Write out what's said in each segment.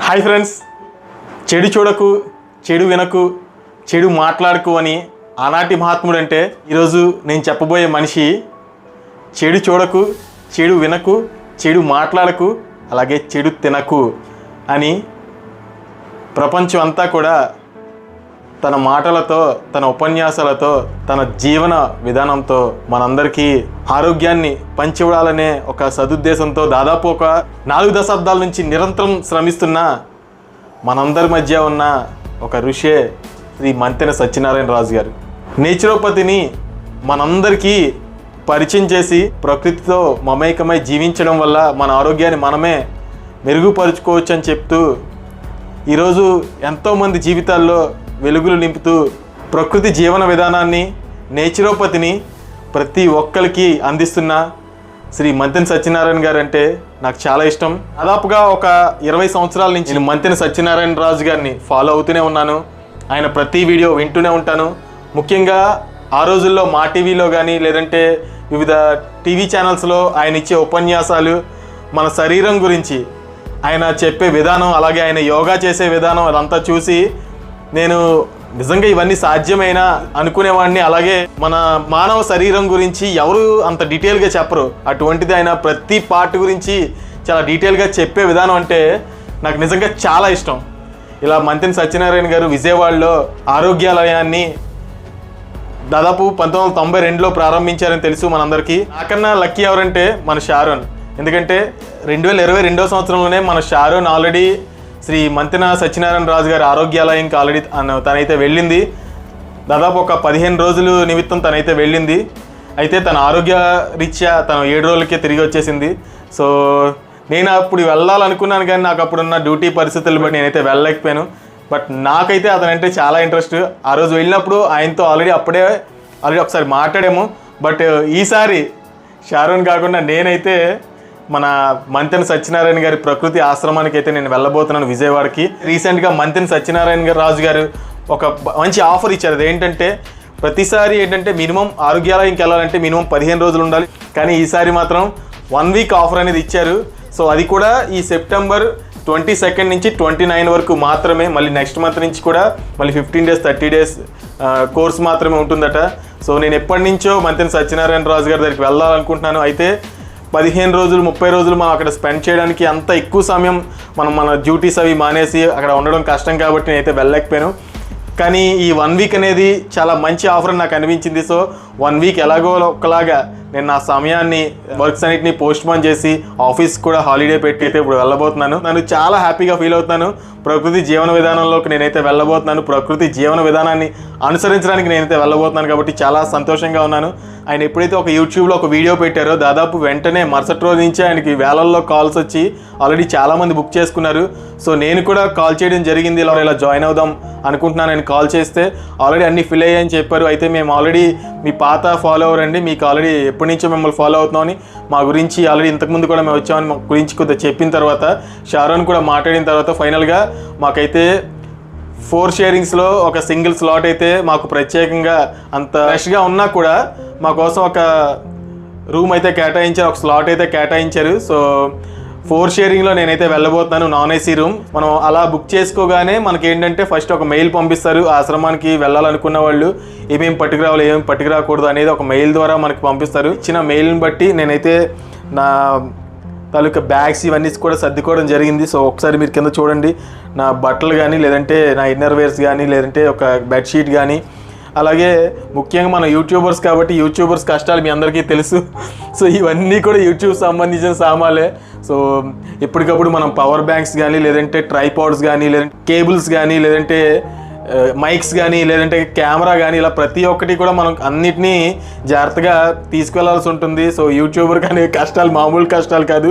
Hi friends. చెడు చూడకు చెడు వినకు చెడు మాట్లాడకు అని ఆనాటి మహాత్ముడు అంటే ఈరోజు నేను చెప్పబోయే మనిషి చెడు చూడకు చెడు వినకు చెడు మాట్లాడకు అలాగే చెడు తినకు అని ప్రపంచం అంతా కూడా తన మాటలతో తన ఉపన్యాసాలతో తన జీవన విధానంతో మనందరికీ ఆరోగ్యాన్ని పంచివడాలనే ఒక సదుద్దేశంతో దాదాపు ఒక నాలుగు దశాబ్దాల నుంచి నిరంతరం శ్రమిస్తున్న మనందరి మధ్య ఉన్న ఒక ఋషే శ్రీ మంతెన సత్యనారాయణ రాజు గారు. నేచురోపతిని మనందరికీ పరిచయం చేసి ప్రకృతితో మమేకమై జీవించడం వల్ల మన ఆరోగ్యాన్ని మనమే మెరుగుపరుచుకోవచ్చు అని చెప్తూ ఈరోజు ఎంతోమంది జీవితాల్లో వెలుగులు నింపుతూ ప్రకృతి జీవన విధానాన్ని నేచురోపతిని ప్రతి ఒక్కరికి అందిస్తున్న శ్రీ మంతెన సత్యనారాయణ గారు అంటే నాకు చాలా ఇష్టం. దాదాపుగా ఒక ఇరవై సంవత్సరాల నుంచి నేను మంతెన సత్యనారాయణ రాజు గారిని ఫాలో అవుతూనే ఉన్నాను. ఆయన ప్రతి వీడియో వింటూనే ఉంటాను. ముఖ్యంగా ఆ రోజుల్లో మా టీవీలో కానీ లేదంటే వివిధ టీవీ ఛానల్స్లో ఆయన ఇచ్చే ఉపన్యాసాలు మన శరీరం గురించి ఆయన చెప్పే విధానం అలాగే ఆయన యోగా చేసే విధానం అదంతా చూసి నేను నిజంగా ఇవన్నీ సాధ్యమైన అనుకునేవాడిని. అలాగే మన మానవ శరీరం గురించి ఎవరు అంత డీటెయిల్గా చెప్పరు. అటువంటిది ఆయన ప్రతి పార్ట్ గురించి చాలా డీటెయిల్గా చెప్పే విధానం అంటే నాకు నిజంగా చాలా ఇష్టం. ఇలా మంతిని సత్యనారాయణ గారు విజయవాడలో ఆరోగ్యాలయాన్ని దాదాపు పంతొమ్మిది వందల తొంభై రెండులో ప్రారంభించారని తెలుసు మనందరికీ. నాకన్నా లక్కీ ఎవరంటే మన షారోన్. ఎందుకంటే రెండు వేల ఇరవై రెండో సంవత్సరంలోనే మన షారోన్ ఆల్రెడీ శ్రీ మంతెన సత్యనారాయణ రాజు గారి ఆరోగ్యాలయంకి ఆల్రెడీ తన- తనైతే వెళ్ళింది. దాదాపు ఒక పదిహేను రోజులు నిమిత్తం తనైతే వెళ్ళింది. అయితే తన ఆరోగ్య రీత్యా తను ఏడు రోజులకే తిరిగి వచ్చేసింది. సో నేను అప్పుడు వెళ్ళాలనుకున్నాను కానీ నాకు అప్పుడున్న డ్యూటీ పరిస్థితులు బట్టి నేనైతే వెళ్ళలేకపోయాను. బట్ నాకైతే అతనంటే చాలా ఇంట్రెస్ట్. ఆ రోజు వెళ్ళినప్పుడు ఆయనతో ఆల్రెడీ అప్పుడే ఆల్రెడీ ఒకసారి మాట్లాడాము. బట్ ఈసారి షారోన్ కాకుండా నేనైతే మన మంతెన సత్యనారాయణ గారి ప్రకృతి ఆశ్రమానికి అయితే నేను వెళ్ళబోతున్నాను విజయవాడకి. రీసెంట్గా మంతెన సత్యనారాయణ గారు రాజు గారు ఒక మంచి ఆఫర్ ఇచ్చారు. అదేంటంటే ప్రతిసారి ఏంటంటే మినిమం ఆరోగ్యాలయంకి వెళ్ళాలంటే మినిమం పదిహేను రోజులు ఉండాలి. కానీ ఈసారి మాత్రం వన్ వీక్ ఆఫర్ అనేది ఇచ్చారు. సో అది కూడా ఈ సెప్టెంబర్ ట్వంటీ సెకండ్ నుంచి ట్వంటీ నైన్ వరకు మాత్రమే. మళ్ళీ నెక్స్ట్ మంత్ నుంచి కూడా మళ్ళీ fifteen days thirty days course మాత్రమే ఉంటుందట. సో నేను ఎప్పటి నుంచో మంత్రి సత్యనారాయణ రాజు గారి దగ్గరికి వెళ్ళాలనుకుంటున్నాను. అయితే పదిహేను రోజులు ముప్పై రోజులు మనం అక్కడ స్పెండ్ చేయడానికి అంత ఎక్కువ సమయం మనం మన డ్యూటీస్ అవి మానేసి అక్కడ ఉండడం కష్టం కాబట్టి నేనైతే వెళ్ళలేకపోయాను. కానీ ఈ వన్ వీక్ అనేది చాలా మంచి ఆఫర్ నాకు అనిపించింది. సో వన్ వీక్ ఎలాగో ఒకలాగా నేను నా సమయాన్ని వర్క్స్ అన్నిటిని పోస్ట్ పోన్ చేసి ఆఫీస్ కూడా హాలిడే పెట్టి అయితే ఇప్పుడు వెళ్ళబోతున్నాను. నన్ను చాలా హ్యాపీగా ఫీల్ అవుతున్నాను. ప్రకృతి జీవన విధానంలోకి నేనైతే వెళ్ళబోతున్నాను. ప్రకృతి జీవన విధానాన్ని అనుసరించడానికి నేనైతే వెళ్ళబోతున్నాను కాబట్టి చాలా సంతోషంగా ఉన్నాను. ఆయన ఎప్పుడైతే ఒక యూట్యూబ్లో ఒక వీడియో పెట్టారో దాదాపు వెంటనే మరుసటి రోజు నుంచి ఆయనకి వేలల్లో కాల్స్ వచ్చి ఆల్రెడీ చాలామంది బుక్ చేసుకున్నారు. సో నేను కూడా కాల్ చేయడం జరిగింది. ఇలా ఇలా జాయిన్ అవుదాం అనుకుంటున్నాను. నేను కాల్ చేస్తే ఆల్రెడీ అన్ని ఫిల్ అయ్యాయని చెప్పారు. అయితే మేము ఆల్రెడీ మీ పాత ఫాలోవర్ అండి మీకు ఆల్రెడీ ఎప్పటి నుంచో మిమ్మల్ని ఫాలో అవుతున్నామని మా గురించి ఆల్రెడీ ఇంతకుముందు కూడా మేము వచ్చామని మా గురించి కొద్దిగా చెప్పిన తర్వాత షారోన్ కూడా మాట్లాడిన తర్వాత ఫైనల్గా మాకైతే ఫోర్ షేరింగ్స్లో ఒక సింగిల్ స్లాట్ అయితే మాకు ప్రత్యేకంగా అంత రష్గా ఉన్నా కూడా మా కోసం ఒక రూమ్ అయితే కేటాయించారు ఒక స్లాట్ అయితే కేటాయించారు. సో ఫోర్ షేరింగ్లో నేనైతే వెళ్ళబోతున్నాను. Non AC room. మనం అలా బుక్ చేసుకోగానే మనకి ఏంటంటే ఫస్ట్ ఒక మెయిల్ పంపిస్తారు. ఆశ్రమానికి వెళ్ళాలనుకున్న వాళ్ళు ఏమేమి పట్టుకురావాలి ఏమేమి పట్టుకురాకూడదు అనేది ఒక మెయిల్ ద్వారా మనకి పంపిస్తారు. ఇచ్చిన మెయిల్ని బట్టి నేనైతే నా తాలూకా బ్యాగ్స్ ఇవన్నీ కూడా సర్దుకోవడం జరిగింది. సో ఒకసారి మీరు కింద చూడండి. నా బట్టలు కానీ లేదంటే నా ఇన్నర్ వేర్స్ కానీ లేదంటే ఒక బెడ్షీట్ కానీ అలాగే ముఖ్యంగా మన యూట్యూబర్స్ కాబట్టి యూట్యూబర్స్ కష్టాలు మీ అందరికీ తెలుసు. సో ఇవన్నీ కూడా యూట్యూబ్ సంబంధించిన సామాన్లే. సో ఎప్పటికప్పుడు మనం పవర్ బ్యాంక్స్ కానీ లేదంటే ట్రైపాడ్స్ కానీ లేదంటే కేబుల్స్ కానీ లేదంటే మైక్స్ కానీ లేదంటే కెమెరా కానీ ఇలా ప్రతి ఒక్కటి కూడా మనం అన్నిటినీ జాగ్రత్తగా తీసుకెళ్ళాల్సి ఉంటుంది. సో యూట్యూబర్ కానీ కష్టాలు మామూలు కష్టాలు కాదు.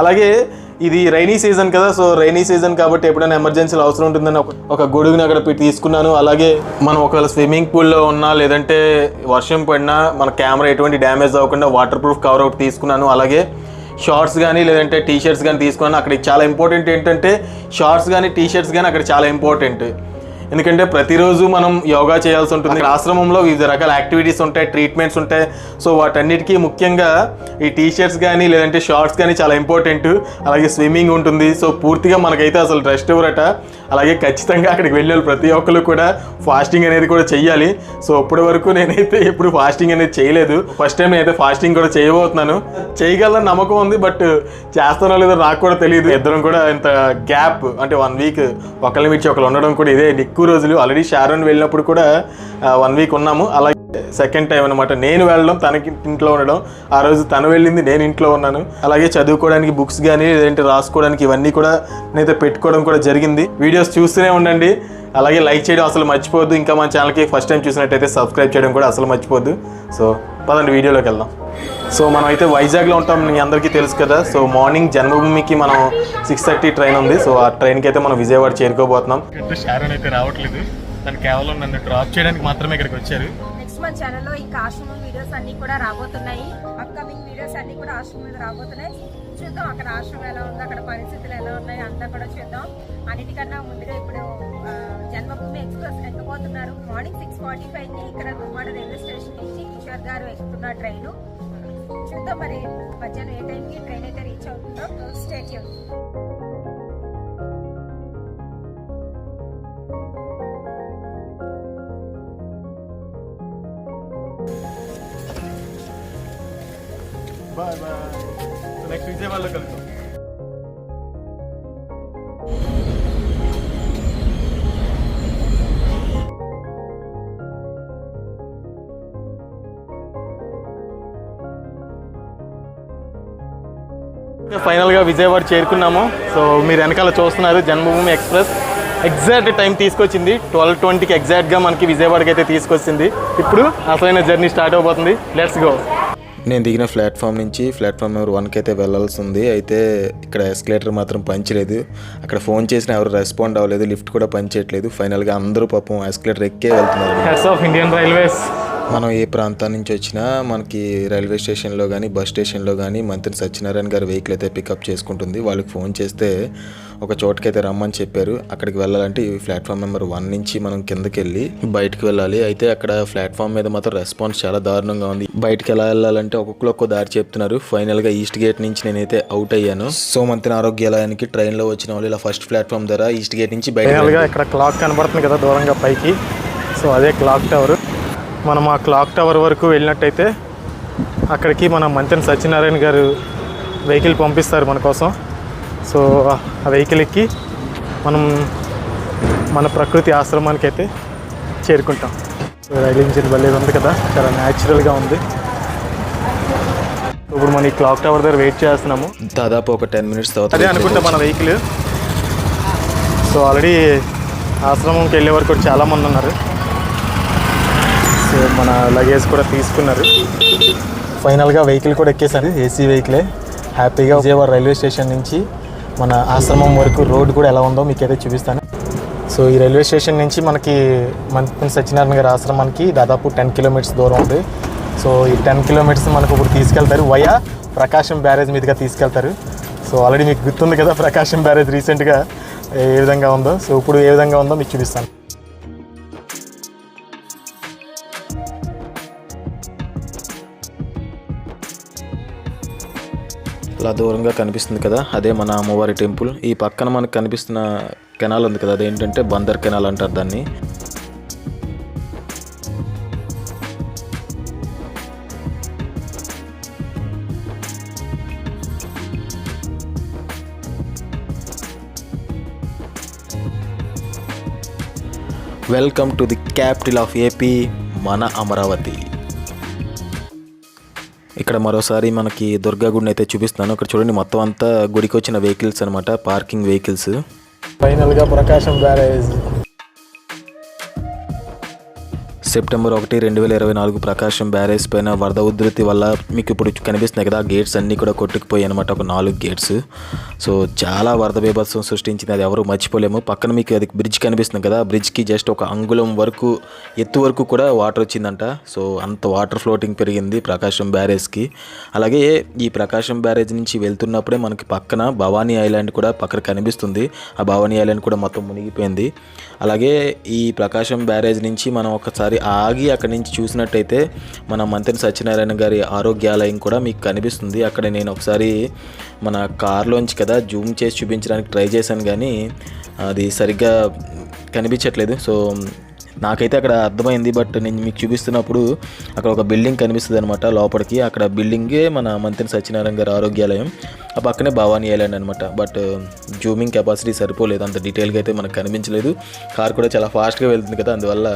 అలాగే ఇది రైనీ సీజన్ కదా సో రైనీ సీజన్ కాబట్టి ఎప్పుడైనా ఎమర్జెన్సీలో అవసరం ఉంటుందని ఒక గొడుగుని అక్కడ తీసుకున్నాను. అలాగే మనం ఒకవేళ స్విమ్మింగ్ పూల్లో ఉన్నా లేదంటే వర్షం పడినా మన కెమెరా ఎటువంటి డ్యామేజ్ అవ్వకుండా వాటర్ ప్రూఫ్ కవర్ ఒకటి తీసుకున్నాను. అలాగే షార్ట్స్ కానీ లేదంటే టీ షర్ట్స్ కానీ తీసుకున్నాను. అక్కడ చాలా ఇంపార్టెంట్ ఏంటంటే షార్ట్స్ కానీ టీ షర్ట్స్ కానీ అక్కడ చాలా ఇంపార్టెంట్ ఎందుకంటే ప్రతిరోజు మనం యోగా చేయాల్సి ఉంటుంది. ఆశ్రమంలో వివిధ రకాల యాక్టివిటీస్ ఉంటాయి ట్రీట్మెంట్స్ ఉంటాయి. సో వాటన్నిటికీ ముఖ్యంగా ఈ టీ షర్ట్స్ కానీ లేదంటే షార్ట్స్ కానీ చాలా ఇంపార్టెంట్. అలాగే స్విమ్మింగ్ ఉంటుంది. సో పూర్తిగా మనకైతే అసలు రెస్ట్ ఇవ్వరట. అలాగే ఖచ్చితంగా అక్కడికి వెళ్ళే ప్రతి ఒక్కరు కూడా ఫాస్టింగ్ అనేది కూడా చెయ్యాలి. సో ఇప్పటి వరకు నేనైతే ఎప్పుడు ఫాస్టింగ్ అనేది చేయలేదు. ఫస్ట్ టైం నేనైతే ఫాస్టింగ్ కూడా చేయబోతున్నాను. చేయగల నమ్మకం ఉంది. బట్ చేస్తానో లేదో నాకు కూడా తెలియదు ఇద్దరం కూడా ఇంత గ్యాప్ అంటే వన్ వీక్ ఒకళ్ళని మించి ఒకళ్ళు ఉండడం కూడా ఇదే ఎక్కువ రోజులు. ఆల్రెడీ షారోన్ వెళ్ళినప్పుడు కూడా వన్ వీక్ ఉన్నాము. అలాగే సెకండ్ టైం అనమాట నేను వెళ్ళడం తనకి ఇంట్లో ఉండడం. ఆ రోజు తను వెళ్ళింది నేను ఇంట్లో ఉన్నాను. అలాగే చదువుకోవడానికి బుక్స్ కానీ లేదంటే రాసుకోవడానికి ఇవన్నీ కూడా నేనైతే పెట్టుకోవడం కూడా జరిగింది. వీడియోస్ చూస్తూనే ఉండండి. అలాగే లైక్ చేయడం అసలు మర్చిపోవద్దు. ఇంకా మా ఛానల్కి ఫస్ట్ టైం చూసినట్టయితే సబ్స్క్రైబ్ చేయడం కూడా అసలు మర్చిపోద్దు సో పదండి వీడియోలోకి వెళ్దాం. సో మనం అయితే వైజాగ్లో ఉంటాం మీ అందరికీ తెలుసు కదా. సో మార్నింగ్ జన్మభూమికి మనం సిక్స్ థర్టీ ట్రైన్ ఉంది. సో ఆ ట్రైన్కి అయితే మనం విజయవాడ చేరుకోబోతున్నాం. షారోన్ అయితే రావట్లేదు. తను కేవలం నన్ను డ్రాప్ చేయడానికి మాత్రమే ఇక్కడికి వచ్చారు. నెక్స్ట్ మన ఛానల్లో ఇంకా ఆశ్రమం వీడియోస్ అన్ని కూడా రాబోతున్నాయి. అప్కమింగ్ వీడియోస్ అన్ని కూడా ఆశ్రమం మీద రాబోతున్నాయి. చూద్దాం అక్కడ ఆశ్రమం ఎలా ఉంది అక్కడ పరిస్థితులు ఎలా ఉన్నాయి అంతా కూడా చూద్దాం. అన్నిటికన్నా ముందుగా ఇప్పుడు జన్మభూమి ఎక్స్ప్రెస్ ఎక్కబోతున్నారు. మార్నింగ్ సిక్స్ ఫార్టీ ఫైవ్కి ఇక్కడ గుమ్మడి రైల్వే స్టేషన్ నుంచి కిషోర్ గారు ఎక్కుతున్న ట్రైన్. చూద్దాం మరి మధ్యాహ్నం ఏ టైంకి ట్రైన్ అయితే రీచ్ అవుతుందో. State bye bye. నెక్స్ట్ విజయవాడలో కలుగుతాం ఫైనల్గా విజయవాడ చేరుకున్నాము. సో మీరు వెనకాల చూస్తున్నారు జన్మభూమి ఎక్స్ప్రెస్. ఎగ్జాక్ట్ టైం తీసుకొచ్చింది. ట్వెల్వ్ ట్వంటీకి ఎగ్జాక్ట్గా మనకి విజయవాడకి అయితే తీసుకొచ్చింది. ఇప్పుడు అసలైన జర్నీ స్టార్ట్ అవబోతుంది. లెట్స్ గో నేను దిగిన ప్లాట్ఫామ్ నుంచి ప్లాట్ఫామ్ నెంబర్ వన్కి అయితే వెళ్ళాల్సి ఉంది. అయితే ఇక్కడ ఎస్కలేటర్ మాత్రం పనిచేయలేదు అక్కడ ఫోన్ చేసినా ఎవరు రెస్పాండ్ అవ్వలేదు. లిఫ్ట్ కూడా పనిచేయట్లేదు ఫైనల్గా అందరూ పాపం ఎస్కలేటర్ ఎక్కే వెళ్తున్నారు. హెడ్స్ ఆఫ్ ఇండియన్ రైల్వేస్ మనం ఏ ప్రాంతం నుంచి వచ్చినా మనకి రైల్వే స్టేషన్లో కానీ బస్ స్టేషన్లో కానీ మంత్రి సత్యనారాయణ గారి వెహికల్ అయితే పికప్ చేసుకుంటుంది. వాళ్ళకి ఫోన్ చేస్తే ఒక చోటుకైతే రమ్మని చెప్పారు. అక్కడికి వెళ్ళాలంటే ఈ ప్లాట్ఫామ్ నెంబర్ వన్ నుంచి మనం కిందకి వెళ్ళి బయటకు వెళ్ళాలి. అయితే అక్కడ ప్లాట్ఫామ్ మీద మాత్రం రెస్పాన్స్ చాలా దారుణంగా ఉంది. బయటకు ఎలా వెళ్ళాలంటే ఒక్కొక్కరు ఒక్కో దారి చెప్తున్నారు. ఫైనల్గా ఈస్ట్ గేట్ నుంచి నేనైతే అవుట్ అయ్యాను. సో మంత్రి ఆరోగ్యాలయానికి ట్రైన్లో వచ్చిన వాళ్ళు ఇలా ఫస్ట్ ప్లాట్ఫామ్ ద్వారా ఈస్ట్ గేట్ నుంచి బయట ఇక్కడ క్లాక్ కనబడుతుంది కదా దూరంగా పైకి. సో అదే క్లాక్ టవర్ మనం ఆ క్లాక్ టవర్ వరకు వెళ్ళినట్టయితే అక్కడికి మన మంత్రి సత్యనారాయణ గారు వెహికల్ పంపిస్తారు మన కోసం. సో ఆ వెహికల్ ఎక్కి మనం మన ప్రకృతి ఆశ్రమానికి అయితే చేరుకుంటాం. సో రైలు ఇంజిన్ భలే ఉంది కదా చాలా న్యాచురల్గా ఉంది. ఇప్పుడు మనం ఈ క్లాక్ టవర్ దగ్గర వెయిట్ చేస్తున్నాము. దాదాపు ఒక టెన్ మినిట్స్ తర్వాత అదే అనుకుంటా మన వెహికల్. సో ఆల్రెడీ ఆశ్రమంకి వెళ్ళే వరకు చాలామంది ఉన్నారు. సో మన లగేజ్ కూడా తీసుకున్నారు. ఫైనల్గా వెహికల్ కూడా ఎక్కేసారు ఏసీ వెహికలే హ్యాపీగా విజయవాడ రైల్వే స్టేషన్ నుంచి మన ఆశ్రమం వరకు రోడ్డు కూడా ఎలా ఉందో మీకైతే చూపిస్తాను. సో ఈ రైల్వే స్టేషన్ నుంచి మనకి మన సత్యనారాయణ గారి ఆశ్రమానికి దాదాపు టెన్ కిలోమీటర్స్ దూరం ఉంది. సో ఈ టెన్ కిలోమీటర్స్ మనకు ఇప్పుడు తీసుకెళ్తారు వయా ప్రకాశం బ్యారేజ్ మీదుగా తీసుకెళ్తారు. సో ఆల్రెడీ మీకు గుర్తుంది కదా ప్రకాశం బ్యారేజ్ రీసెంట్గా ఏ విధంగా ఉందో. సో ఇప్పుడు ఏ విధంగా ఉందో మీకు చూపిస్తాను. అలా దూరంగా కనిపిస్తుంది కదా. అదే మన అమ్మవారి టెంపుల్. ఈ పక్కన మనకు కనిపిస్తున్న కెనాల్ ఉంది కదా. అదేంటంటే బందర్ కెనాల్ అంటారు దాన్ని. Welcome to the capital of AP మన అమరావతి. ఇక్కడ మరోసారి మనకి దుర్గా గుడిని అయితే చూపిస్తాను ఇక్కడ చూడండి మొత్తం అంతా గుడికి వచ్చిన వెహికల్స్ అనమాట పార్కింగ్ వెహికల్స్ ఫైనల్గా ప్రకాశం బ్యారేజ్ సెప్టెంబర్ ఒకటి రెండు వేల ఇరవై నాలుగు ప్రకాశం బ్యారేజ్ పైన వరద ఉధృతి వల్ల మీకు ఇప్పుడు కనిపిస్తున్నాయి కదా గేట్స్ అన్నీ కూడా కొట్టుకుపోయాయి అనమాట ఒక నాలుగు గేట్స్ సో చాలా వరద బీభత్సం సృష్టించింది అది ఎవరు మర్చిపోలేము. పక్కన మీకు అది బ్రిడ్జ్ కనిపిస్తుంది కదా బ్రిడ్జ్కి జస్ట్ ఒక అంగుళం వరకు ఎత్తు వరకు కూడా వాటర్ వచ్చిందంట. సో అంత వాటర్ ఫ్లోటింగ్ పెరిగింది ప్రకాశం బ్యారేజ్కి అలాగే ఈ ప్రకాశం బ్యారేజ్ నుంచి వెళ్తున్నప్పుడే మనకి పక్కన భవానీ ఐలాండ్ కూడా పక్కన కనిపిస్తుంది. ఆ భవానీ ఐలాండ్ కూడా మొత్తం మునిగిపోయింది. అలాగే ఈ ప్రకాశం బ్యారేజ్ నుంచి మనం ఒకసారి ఆగి అక్కడి నుంచి చూసినట్టయితే మన మంత్రి సత్యనారాయణ గారి ఆరోగ్యాలయం కూడా మీకు కనిపిస్తుంది. అక్కడ నేను ఒకసారి మన కార్లోంచి కదా జూమ్ చేసి చూపించడానికి ట్రై చేశాను కానీ అది సరిగ్గా కనిపించట్లేదు. సో నాకైతే అక్కడ అర్థమైంది బట్ నేను మీకు చూపిస్తున్నప్పుడు అక్కడ ఒక బిల్డింగ్ కనిపిస్తుంది అనమాట లోపలికి. అక్కడ బిల్డింగే మన మంత్రి సత్యనారాయణ గారి ఆరోగ్యాలయం ఆ పక్కనే భవానీ ఐలాండ్ అనమాట బట్ జూమింగ్ కెపాసిటీ సరిపోలేదు అంత డీటెయిల్గా అయితే మనకు కనిపించలేదు. కార్ కూడా చాలా ఫాస్ట్గా వెళ్తుంది కదా అందువల్ల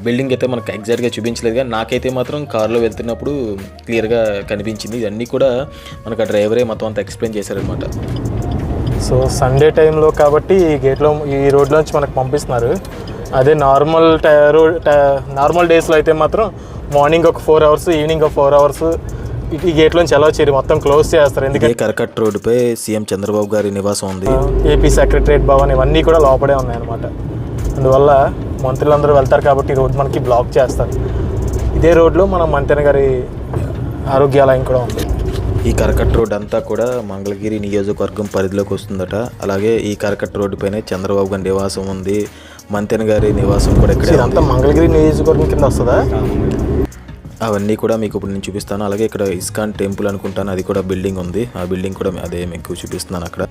బిల్డింగ్ అయితే మనకు ఎగ్జాక్ట్గా చూపించలేదు కానీ నాకైతే మాత్రం కార్లో వెళ్తున్నప్పుడు క్లియర్గా కనిపించింది. ఇవన్నీ కూడా మనకు ఆ డ్రైవరే మొత్తం అంతా ఎక్స్ప్లెయిన్ చేశారనమాట సో సండే టైంలో కాబట్టి ఈ గేట్లో ఈ రోడ్లోంచి మనకు పంపిస్తున్నారు. అదే నార్మల్ టై- రో- టై- నార్మల్ డేస్లో అయితే మాత్రం మార్నింగ్ ఒక ఫోర్ అవర్స్ ఈవినింగ్ ఒక ఫోర్ అవర్స్ ఈ గేట్లోంచి ఎలా చేయరు. మొత్తం క్లోజ్ చేస్తారు. ఎందుకంటే కరకట్ రోడ్డుపై సీఎం చంద్రబాబు గారి నివాసం ఉంది. ఏపీ సెక్రటరియట్ భవన్ ఇవన్నీ కూడా లోపడే ఉన్నాయన్నమాట. అందువల్ల మంత్రులందరూ వెళ్తారు కాబట్టి ఈ రోడ్ మనకి బ్లాక్ చేస్తారు. ఇదే రోడ్లో మన మంత్రి గారి ఆరోగ్యాలయం కూడా ఉంది. ఈ కరకట్ రోడ్ అంతా కూడా మంగళగిరి నియోజకవర్గం పరిధిలోకి వస్తుందట. అలాగే ఈ కరకట్ రోడ్డు పైన చంద్రబాబు గారి నివాసం ఉంది. మంతెన గారి నివాసం కూడా ఇక్కడే ఇదంతా ఉంది. మంగళగిరి నియోజకవర్గం కింద వస్తుందా? అవన్నీ కూడా మీకు ఇప్పుడు నేను చూపిస్తాను. అలాగే ఇక్కడ ఇస్కాన్ టెంపుల్ అనుకుంటాను. అది కూడా బిల్డింగ్ ఉంది. ఆ బిల్డింగ్ కూడా అదే మీకు చూపిస్తున్నాను అక్కడ.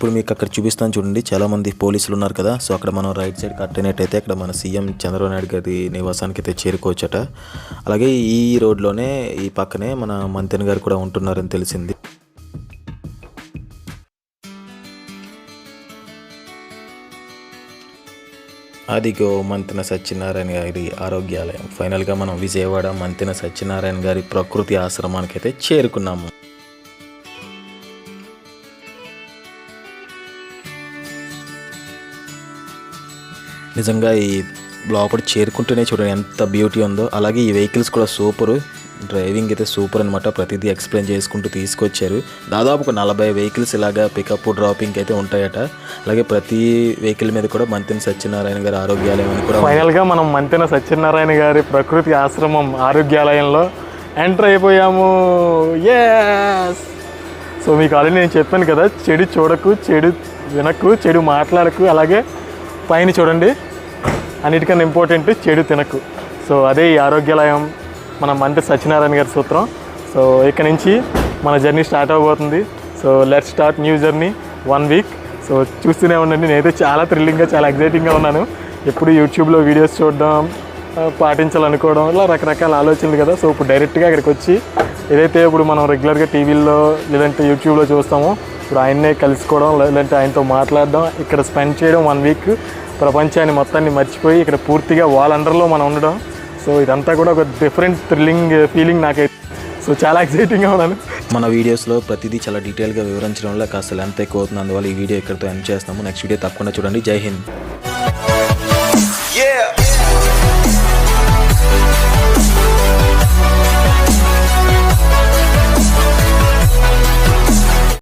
ఇప్పుడు మీకు అక్కడ చూపిస్తాను చూడండి. చాలా మంది పోలీసులు ఉన్నారు కదా. సో అక్కడ మనం రైట్ సైడ్ కట్ అక్కడ మన సీఎం చంద్రబాబు నాయుడు గారి నివాసానికి అయితే చేరుకోవచ్చట. అలాగే ఈ రోడ్లోనే ఈ పక్కనే మన మంతెన్ గారు కూడా ఉంటున్నారని తెలిసింది. అదిగో మంతెన సత్యనారాయణ గారి ఆరోగ్యాలయం. ఫైనల్గా మనం విజయవాడ మంతెన సత్యనారాయణ గారి ప్రకృతి ఆశ్రమానికి అయితే చేరుకున్నాము. నిజంగా ఈ లోపల చేరుకుంటూనే చూడండి ఎంత బ్యూటీ ఉందో. అలాగే ఈ వెహికల్స్ కూడా సూపరు డ్రైవింగ్ అయితే సూపర్ అనమాట ప్రతిదీ ఎక్స్ప్లెయిన్ చేసుకుంటూ తీసుకొచ్చారు. దాదాపు ఒక నలభై వెహికల్స్ ఇలాగా పికప్ డ్రాపింగ్ అయితే ఉంటాయట. అలాగే ప్రతి వెహికల్ మీద కూడా మంత్రి సత్యనారాయణ గారి ఆరోగ్యాలయం అని కూడా ఫైనల్గా మనం మంతెన సత్యనారాయణ గారి ప్రకృతి ఆశ్రమం ఆరోగ్యాలయంలో ఎంటర్ అయిపోయాము. ఎస్ సో మీకు ఆల్రెడీ నేను చెప్పాను కదా చెడు చూడకు చెడు వినకు చెడు మాట్లాడకు అలాగే పైన చూడండి. అన్నిటికన్నా ఇంపార్టెంట్ చెడు తినకు. సో అదే ఈ ఆరోగ్యాలయం మన మంత్రి సత్యనారాయణ గారి సూత్రం. సో ఇక్కడ నుంచి మన జర్నీ స్టార్ట్ అవబోతుంది. So let start new journey one week so చూస్తూనే ఉండండి. నేనైతే చాలా థ్రిల్లింగ్గా చాలా ఎగ్జైటింగ్గా ఉన్నాను. ఎప్పుడు యూట్యూబ్లో వీడియోస్ చూడడం పాటించాలనుకోవడం ఇలా రకరకాల ఆలోచనలు కదా. సో ఇప్పుడు డైరెక్ట్గా ఇక్కడికి వచ్చి ఏదైతే ఇప్పుడు మనం రెగ్యులర్గా టీవీల్లో లేదంటే యూట్యూబ్లో చూస్తామో ఇప్పుడు ఆయన్నే కలుసుకోవడం లేదంటే ఆయనతో మాట్లాడడం ఇక్కడ స్పెండ్ చేయడం వన్ వీక్ ప్రపంచాన్ని మొత్తాన్ని మర్చిపోయి ఇక్కడ పూర్తిగా వాళ్ళ అండర్లో మనం ఉండడం. సో ఇదంతా కూడా ఒక డిఫరెంట్ థ్రిల్లింగ్ ఫీలింగ్ నాకైతే సో చాలా ఎక్సైటింగ్గా ఉన్నాను మన వీడియోస్లో ప్రతిదీ చాలా డీటెయిల్గా వివరించడం వల్ల కాస్త లెంత్ ఎక్కువ అవుతుంది అందువల్ల ఈ వీడియో ఇక్కడితో ఎండ్ చేస్తాము నెక్స్ట్ వీడియో తప్పకుండా చూడండి. జై హింద్. Yeah.